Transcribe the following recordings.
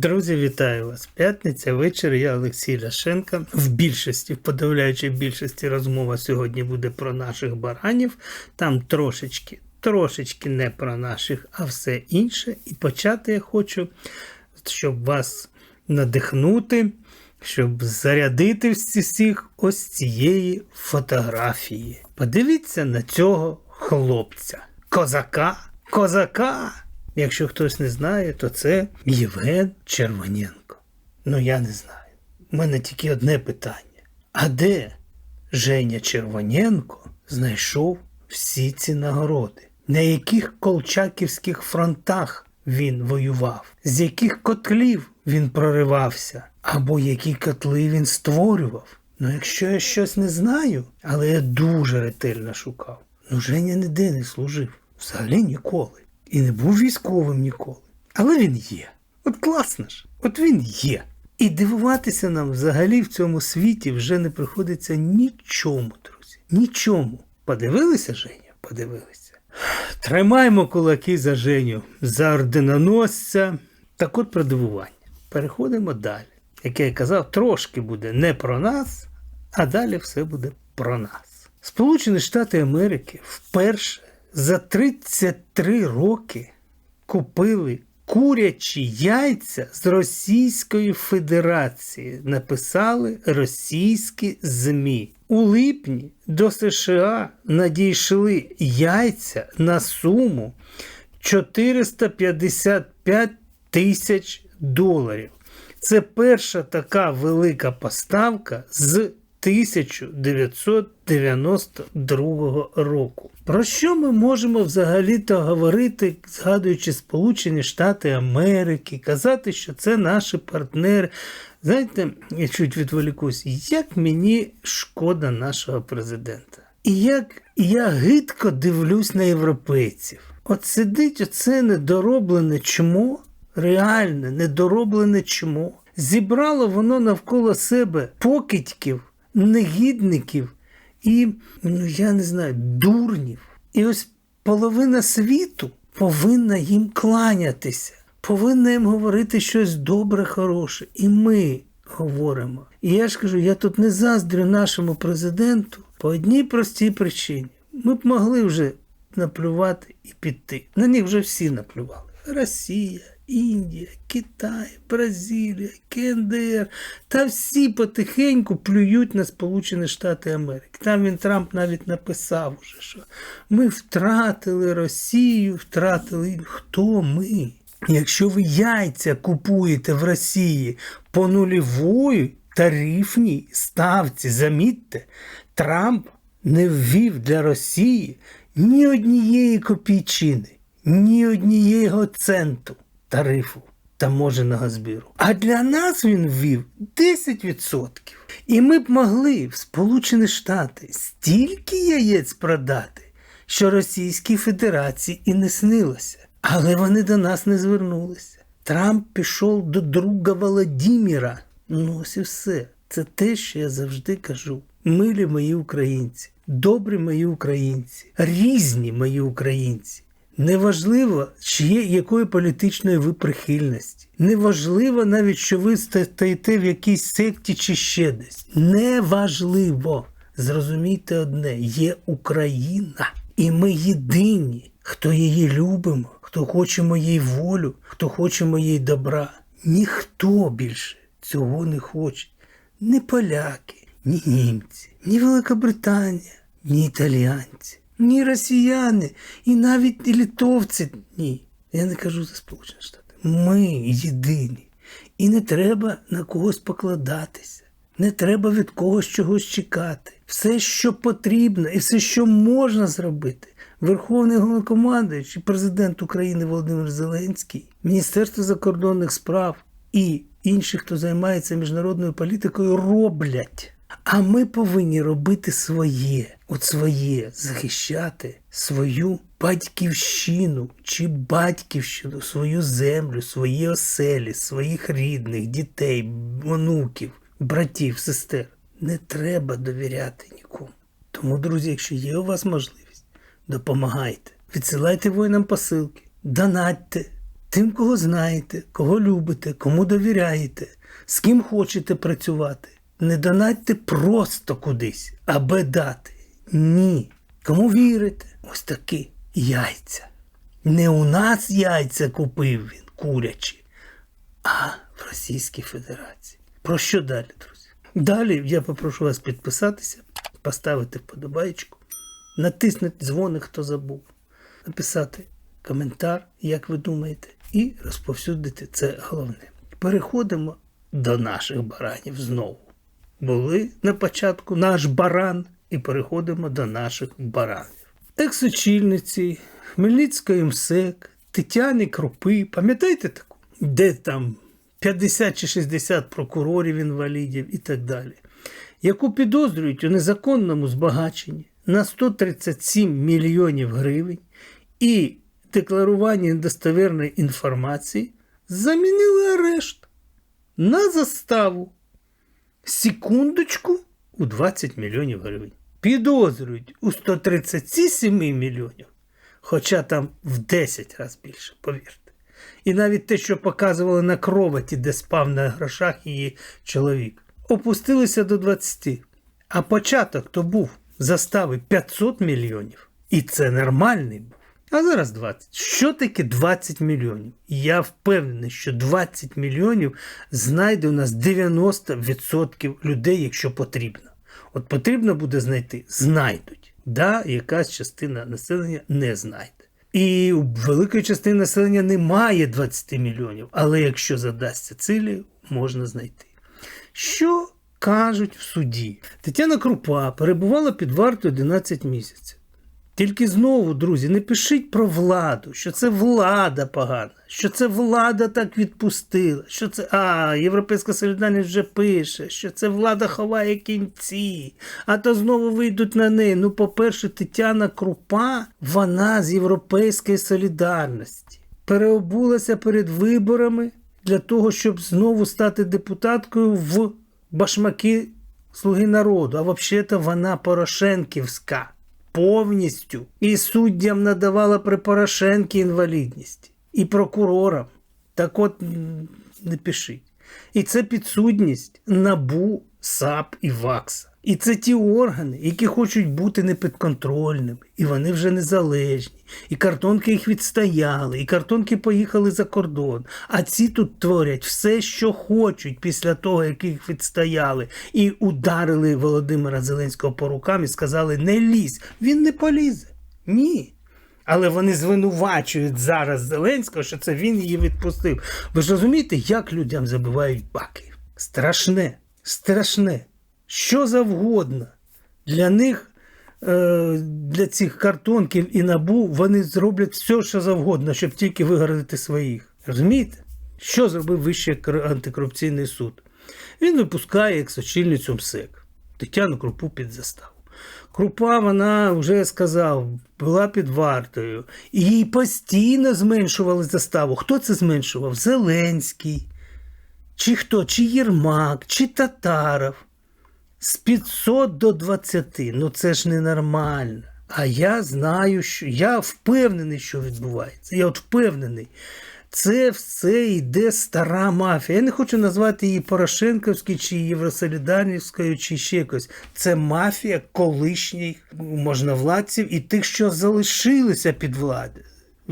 Друзі, вітаю вас! П'ятниця вечір. Я Олексій Ляшенко. В більшості, в подавляючій більшості розмова сьогодні буде про наших баранів. Там трошечки, трошечки не про наших, а все інше. І почати я хочу, щоб вас надихнути, щоб зарядити всіх ось цієї фотографії. Подивіться на цього хлопця. Козака, козака. Якщо хтось не знає, то це Євген Червоненко. Ну я не знаю. У мене тільки одне питання: а де Женя Червоненко знайшов всі ці нагороди? На яких колчаківських фронтах він воював? З яких котлів він проривався? Або які котли він створював? Ну, якщо я щось не знаю, але я дуже ретельно шукав. Ну, Женя ніде не служив. Взагалі ніколи. І не був військовим ніколи. Але він є. От класно ж, от він є. І дивуватися нам взагалі в цьому світі вже не приходиться нічому, друзі. Нічому. Подивилися, Женя? Подивилися. Тримаємо кулаки за Женю, за орденоносця. Так от про дивування. Переходимо далі. Як я казав, трошки буде не про нас, а далі все буде про нас. Сполучені Штати Америки вперше за 33 роки купили курячі яйця з Російської Федерації. Написали російські ЗМІ. У липні до США надійшли яйця на суму 455 тисяч доларів. Це перша така велика поставка з 1992 року. Про що ми можемо взагалі-то говорити, згадуючи Сполучені Штати Америки, казати, що це наші партнери? Знаєте, я чуть відволікусь, як мені шкода нашого президента. І як я гидко дивлюсь на європейців. От сидить оце недороблене чмо, реальне недороблене чмо. Зібрало воно навколо себе покидьків негідників і, ну я не знаю, дурнів. І ось половина світу повинна їм кланятися, повинна їм говорити щось добре, хороше. І ми говоримо. І я ж кажу, я тут не заздрю нашому президенту по одній простій причині. Ми б могли вже наплювати і піти. На них вже всі наплювали. Росія, Індія, Китай, Бразилія, КНДР. Та всі потихеньку плюють на Сполучені Штати Америки. Там він Трамп навіть написав, уже, що ми втратили Росію, втратили. Хто ми? Якщо ви яйця купуєте в Росії по нульовій тарифній ставці, замітьте, Трамп не ввів для Росії ні однієї копійчини, ні однієго центу тарифу таможеного збіру. А для нас він ввів 10%. І ми б могли в Сполучені Штати стільки яєць продати, що Російській Федерації і не снилося. Але вони до нас не звернулися. Трамп пішов до друга Володимира. Ну ось і все. Це те, що я завжди кажу. Милі мої українці, добрі мої українці, різні мої українці. Неважливо, чиє якої політичної ви прихильності. Неважливо навіть, що ви стоїте в якійсь секті чи ще десь. Неважливо. Зрозумійте одне: є Україна, і ми єдині, хто її любимо, хто хочемо їй волю, хто хочемо їй добра. Ніхто більше цього не хоче. Ні поляки, ні німці, ні Великобританія, ні італіянці ні росіяни, і навіть і літовці. Ні. Я не кажу за Сполучені Штати. Ми єдині. І не треба на когось покладатися. Не треба від когось чогось чекати. Все, що потрібно, і все, що можна зробити. Верховний головнокомандуючий, президент України Володимир Зеленський, Міністерство закордонних справ і інші, хто займається міжнародною політикою, роблять. А ми повинні робити своє, от своє, захищати свою батьківщину чи батьківщину, свою землю, свої оселі, своїх рідних, дітей, онуків, братів, сестер. Не треба довіряти нікому. Тому, друзі, якщо є у вас можливість, допомагайте, відсилайте воїнам посилки, донатьте, тим, кого знаєте, кого любите, кому довіряєте, з ким хочете працювати. Не донатьте просто кудись, аби дати. Ні. Кому вірите? Ось такі яйця. Не у нас яйця купив він, курячі, а в Російській Федерації. Про що далі, друзі? Далі я попрошу вас підписатися, поставити вподобайку, натиснути дзвоник, хто забув, написати коментар, як ви думаєте, і розповсюдити це головне. Переходимо до наших баранів знову. Були на початку наш баран, і переходимо до наших баранів. Екс-очільниці Хмельницької МСЕК, Тетяни Крупи, пам'ятаєте таку? Де там 50 чи 60 прокурорів інвалідів і так далі, яку підозрюють у незаконному збагаченні на 137 мільйонів гривень і декларуванні недостовірної інформації, замінили арешт на заставу. Секундочку у 20 мільйонів гривень. Підозрюють у 137 мільйонів, хоча там в 10 разів більше, повірте. І навіть те, що показували на кроваті, де спав на грошах її чоловік, опустилися до 20. А початок то був застави 500 мільйонів. І це нормальний був. А зараз 20. Що таке 20 мільйонів? Я впевнений, що 20 мільйонів знайде у нас 90% людей, якщо потрібно. От потрібно буде знайти, знайдуть. Да, якась частина населення не знайде. І у великої частини населення немає 20 мільйонів, але якщо задасться цілі, можна знайти. Що кажуть в суді? Тетяна Крупа перебувала під вартою 11 місяців. Тільки знову, друзі, не пишіть про владу, що це влада погана, що це влада так відпустила, що це а, Європейська солідарність вже пише, що це влада ховає кінці, а то знову вийдуть на неї. Ну, по-перше, Тетяна Крупа, вона з Європейської солідарності, переобулася перед виборами для того, щоб знову стати депутаткою в башмаки Слуги народу. А взагалі-то вона Порошенківська повністю. І суддям надавала при Порошенкі інвалідність, і прокурорам. Так от не пишіть. І це підсудність набу, САП і ВАКСа. І це ті органи, які хочуть бути непідконтрольними, і вони вже незалежні. І картонки їх відстояли, і картонки поїхали за кордон. А ці тут творять все, що хочуть після того, як їх відстояли, і ударили Володимира Зеленського по рукам і сказали: не лізь, він не полізе. Ні. Але вони звинувачують зараз Зеленського, що це він її відпустив. Ви ж розумієте, як людям забивають баки? Страшне, страшне. Що завгодно. Для них, е, для цих картонків і набу, вони зроблять все, що завгодно, щоб тільки вигородити своїх. Розумієте? Що зробив Вищий антикорупційний суд? Він випускає екс-очільницю МСЕК Тетяну Крупу під заставу. Крупа, вона вже сказав, була під вартою. І їй постійно зменшували заставу. Хто це зменшував? Зеленський. Чи хто? Чи Єрмак, чи Татаров. З 500 до 20. Ну це ж ненормально. А я знаю, що я впевнений, що відбувається. Я от впевнений. Це все йде стара мафія. Я не хочу назвати її Порошенковською, чи Євросолідарнівською, чи ще якось. Це мафія колишніх можновладців і тих, що залишилися під владою.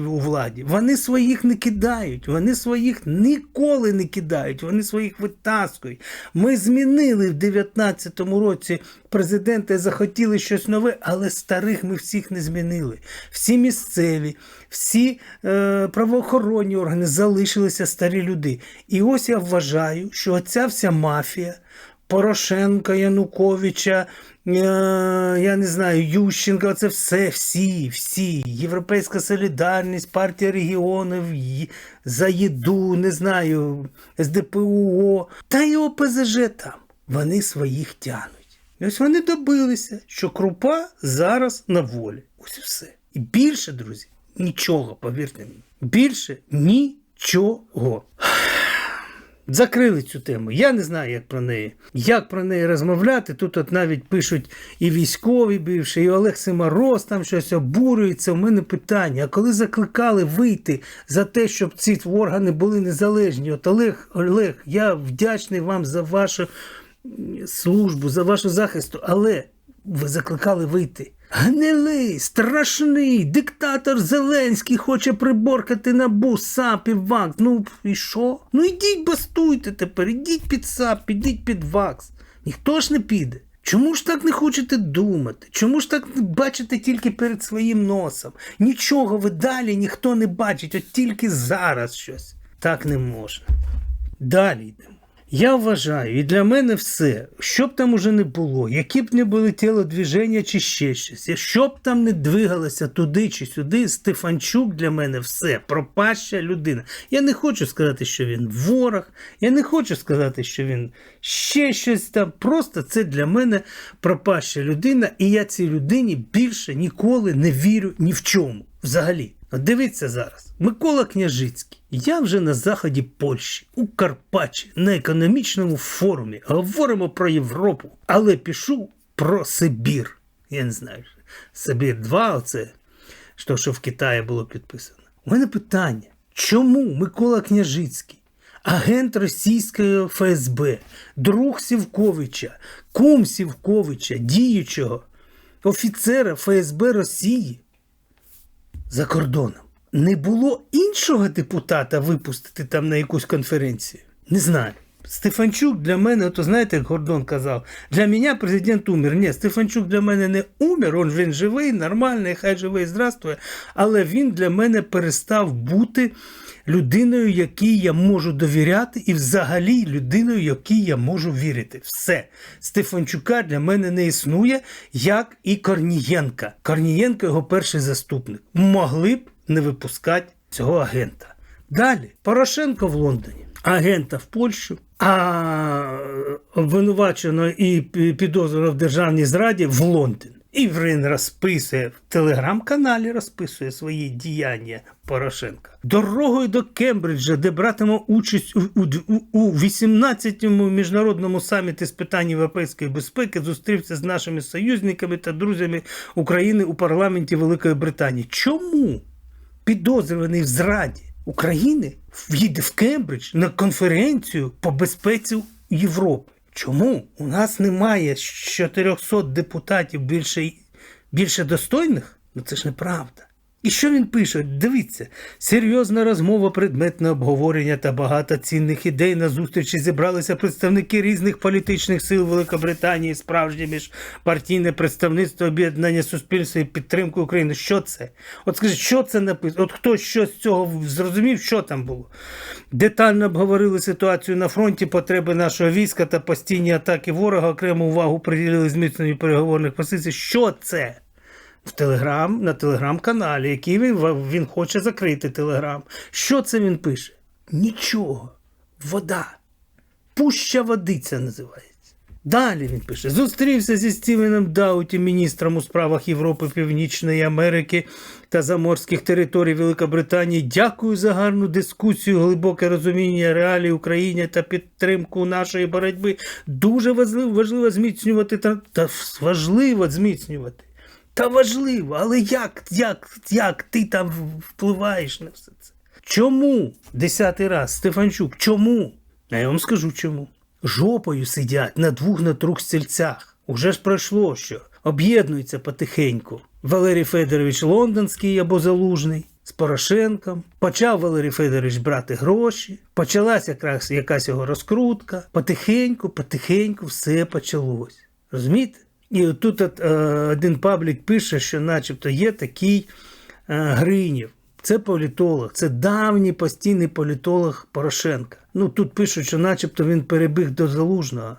У владі. Вони своїх не кидають, вони своїх ніколи не кидають, вони своїх витаскують. Ми змінили в 19-му році президента і захотіли щось нове, але старих ми всіх не змінили. Всі місцеві, всі е, правоохоронні органи залишилися старі люди. І ось я вважаю, що оця вся мафія. Порошенка, Януковича, е, я не знаю, Ющенка, це все, всі, всі. Європейська солідарність, партія регіонів, Ї- за їду, не знаю, СДПУО, та й ОПЗЖ там. Вони своїх тянуть. Ось вони добилися, що крупа зараз на волі. Ось і все. І більше, друзі, нічого, повірте мені. Більше нічого. Закрили цю тему. Я не знаю, як про неї. Як про неї розмовляти. Тут от навіть пишуть і військові бивші, і Олег Симороз там щось обурюється. У мене питання. А коли закликали вийти за те, щоб ці органи були незалежні? От Олег, Олег, я вдячний вам за вашу службу, за вашу захисту, але ви закликали вийти. Гнилий, страшний, диктатор Зеленський хоче приборкати набу, САП і ВАКС. Ну і що? Ну ідіть бастуйте тепер, ідіть під САП, ідіть під ВАКС. Ніхто ж не піде. Чому ж так не хочете думати? Чому ж так бачите тільки перед своїм носом? Нічого ви далі ніхто не бачить, от тільки зараз щось. Так не можна. Далі йдемо. Я вважаю, і для мене все, що б там уже не було, які б не були тілодвіження чи ще щось, що б там не двигалося туди чи сюди, Стефанчук для мене все, пропаща людина. Я не хочу сказати, що він ворог, я не хочу сказати, що він ще щось там. Просто це для мене пропаща людина, і я цій людині більше ніколи не вірю ні в чому. Взагалі. От дивіться зараз, Микола Княжицький. Я вже на заході Польщі, у Карпачі, на економічному форумі. Говоримо про Європу, але пишу про Сибір. Я не знаю, Сибір 2 оце, що, що в Китаї було підписано. У мене питання: чому Микола Княжицький, агент російської ФСБ, друг Сівковича, кум Сівковича, діючого офіцера ФСБ Росії? за кордоном. Не було іншого депутата випустити там на якусь конференцію? Не знаю. Стефанчук для мене, то знаєте, як Гордон казав, для мене президент умер. Ні, Стефанчук для мене не умер, он він живий, нормальний, хай живий, здравствує. Але він для мене перестав бути людиною, якій я можу довіряти, і взагалі людиною, якій я можу вірити. Все. Стефанчука для мене не існує, як і Корнієнка. Корнієнко його перший заступник. Могли б не випускати цього агента. Далі Порошенко в Лондоні, агента в Польщу, а обвинувачено і підозрювано в державній зраді в Лондон. І він розписує в телеграм-каналі, розписує свої діяння Порошенка. Дорогою до Кембриджа, де братиме участь у, у, у 18-му міжнародному саміті з питань європейської безпеки, зустрівся з нашими союзниками та друзями України у парламенті Великої Британії. Чому підозрюваний в зраді України в'їде в Кембридж на конференцію по безпеці Європи? Чому у нас немає 400 депутатів більше, більше достойних? Ну це ж неправда. І що він пише? Дивіться, серйозна розмова, предметне обговорення та багато цінних ідей на зустрічі зібралися представники різних політичних сил Великобританії, справжнє міжпартійне представництво об'єднання суспільства і підтримку України. Що це? От скажіть, що це написано? От хто що з цього зрозумів, що там було? Детально обговорили ситуацію на фронті, потреби нашого війська та постійні атаки ворога, окрему увагу приділили зміцненню переговорних позицій. Що це? В Телеграм, на телеграм-каналі, який він, він хоче закрити Телеграм. Що це він пише? Нічого. Вода. Пуща водиця називається. Далі він пише: зустрівся зі Стівеном Дауті, міністром у справах Європи, Північної Америки та заморських територій Великобританії. Дякую за гарну дискусію, глибоке розуміння реалій України та підтримку нашої боротьби. Дуже важливо, важливо зміцнювати та, важливо зміцнювати. Та важливо, але як, як, як ти там впливаєш на все це? Чому? Десятий раз, Стефанчук, чому? А я вам скажу чому. Жопою сидять на двох на трьох стільцях. Уже ж пройшло що. Об'єднуються потихеньку. Валерій Федорович Лондонський або Залужний з Порошенком. Почав Валерій Федорович брати гроші. Почалась якраз якась його розкрутка. Потихеньку, потихеньку все почалось. Розумієте? І тут е, один паблік пише, що начебто є такий е, Гринів. Це політолог, це давній постійний політолог Порошенка. Ну тут пишуть, що начебто він перебіг до залужного.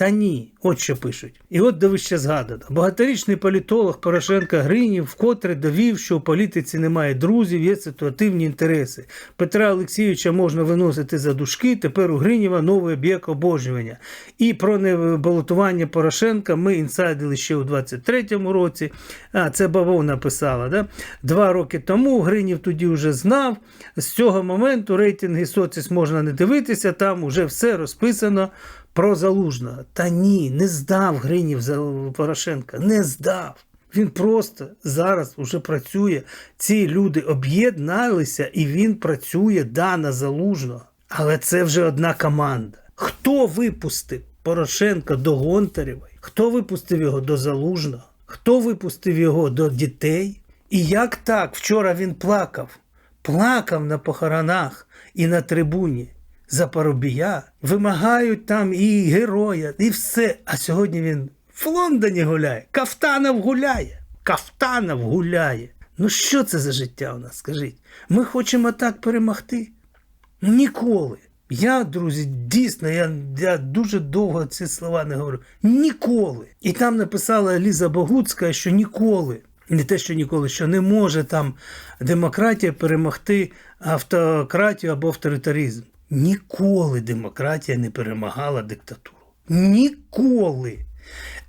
Та ні, от що пишуть. І от де вище згадано. Багаторічний політолог Порошенка Гринів вкотре довів, що у політиці немає друзів, є ситуативні інтереси. Петра Олексійовича можна виносити за дужки, тепер у Гринєва новий об'єкт обожнювання. І про небалотування Порошенка ми інсайдили ще у 23-му році. А, це Бавов написала. Да? Два роки тому Гринів тоді вже знав. З цього моменту рейтинги соціс можна не дивитися, там уже все розписано про залужного. Та ні, не здав Гринів Порошенка, не здав. Він просто зараз вже працює. Ці люди об'єдналися і він працює да, на залужного. Але це вже одна команда. Хто випустив Порошенка до Гонтарєвої? Хто випустив його до залужного? Хто випустив його до дітей? І як так? Вчора він плакав. Плакав на похоронах і на трибуні за Парубія. Вимагають там і героя, і все. А сьогодні він в Лондоні гуляє. Кафтанов гуляє. Кафтанов гуляє. Ну що це за життя у нас? Скажіть? Ми хочемо так перемогти? Ніколи. Я, друзі, дійсно, я, я дуже довго ці слова не говорю. Ніколи. І там написала Ліза Богуцька, що ніколи, не те, що ніколи, що не може там демократія перемогти автократію або авторитаризм. Ніколи демократія не перемагала диктатуру. Ніколи.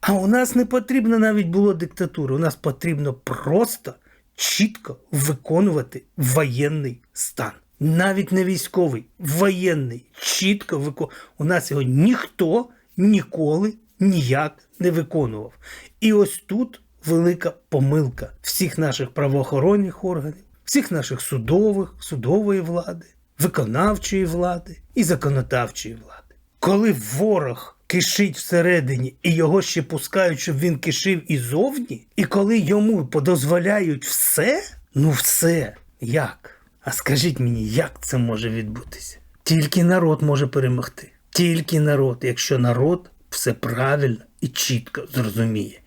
А у нас не потрібно навіть було диктатури. У нас потрібно просто чітко виконувати воєнний стан. Навіть не військовий, воєнний. Чітко виконувати. У нас його ніхто ніколи ніяк не виконував. І ось тут велика помилка всіх наших правоохоронних органів, всіх наших судових, судової влади, виконавчої влади і законодавчої влади. Коли ворог кишить всередині і його ще пускають, щоб він кишив і зовні, і коли йому подозволяють все, ну все, як? А скажіть мені, як це може відбутися? Тільки народ може перемогти. Тільки народ, якщо народ все правильно і чітко зрозуміє.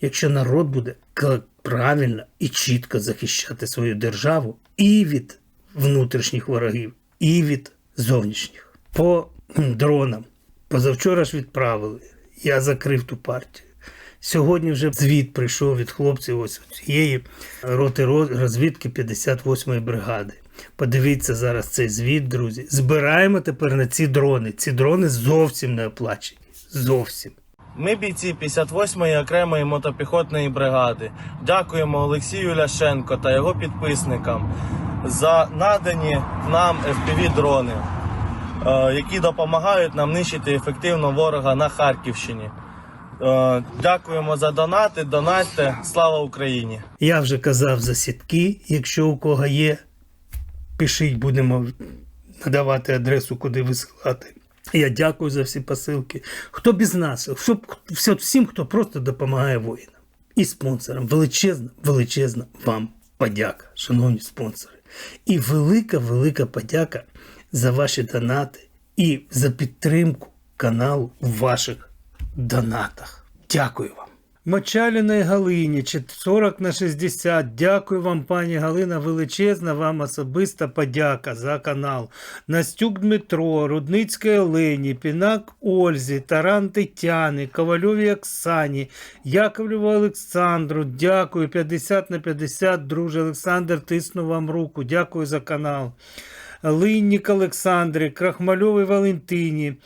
Якщо народ буде правильно і чітко захищати свою державу і від внутрішніх ворогів, і від зовнішніх. По дронам. Позавчора ж відправили. Я закрив ту партію. Сьогодні вже звіт прийшов від хлопців ось цієї роти роз- розвідки 58-ї бригади. Подивіться зараз цей звіт, друзі. Збираємо тепер на ці дрони. Ці дрони зовсім не оплачені. Зовсім. Ми бійці 58-ї окремої мотопіхотної бригади. Дякуємо Олексію Ляшенко та його підписникам за надані нам FPV-дрони, е, які допомагають нам нищити ефективно ворога на Харківщині. Е, Дякуємо за донати. Донатьте. Слава Україні! Я вже казав за сітки. Якщо у кого є, пишіть, будемо надавати адресу, куди висилати. Я дякую за всі посилки. Хто без нас, хто, всім, хто просто допомагає воїнам і спонсорам. Величезна, величезна вам подяка, шановні спонсори. І велика, велика подяка за ваші донати і за підтримку каналу у ваших донатах. Дякую вам. Мочаліної Галині, чи 40 на 60. Дякую вам, пані Галина. Величезна вам особиста подяка за канал. Настюк Дмитро, Рудницькій Олені, Пінак Ользі, Таран Тетяни, Ковальові Оксані, Яковлеву Олександру. Дякую. 50 на 50, друже Олександр, тисну вам руку. Дякую за канал. Линнік Олександрі, Крахмальовій Валентині,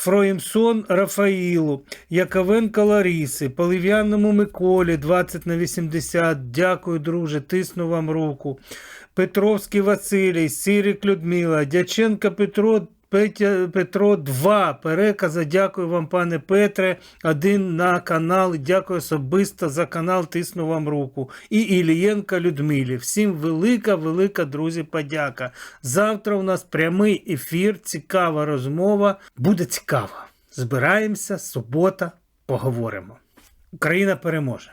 Фроємсон Рафаїлу, Яковенко Ларіси, Полив'яному Миколі 20 на 80. Дякую, друже, тисну вам руку. Петровський Василій, Сирик Людмила, Дяченко Петро. Петро 2 переказа. Дякую вам, пане Петре. Один на канал. Дякую особисто за канал. Тисну вам руку. І Ілієнка Людмилі. Всім велика, велика, друзі, подяка. Завтра у нас прямий ефір, цікава розмова. Буде цікаво. Збираємося, субота, поговоримо. Україна переможе.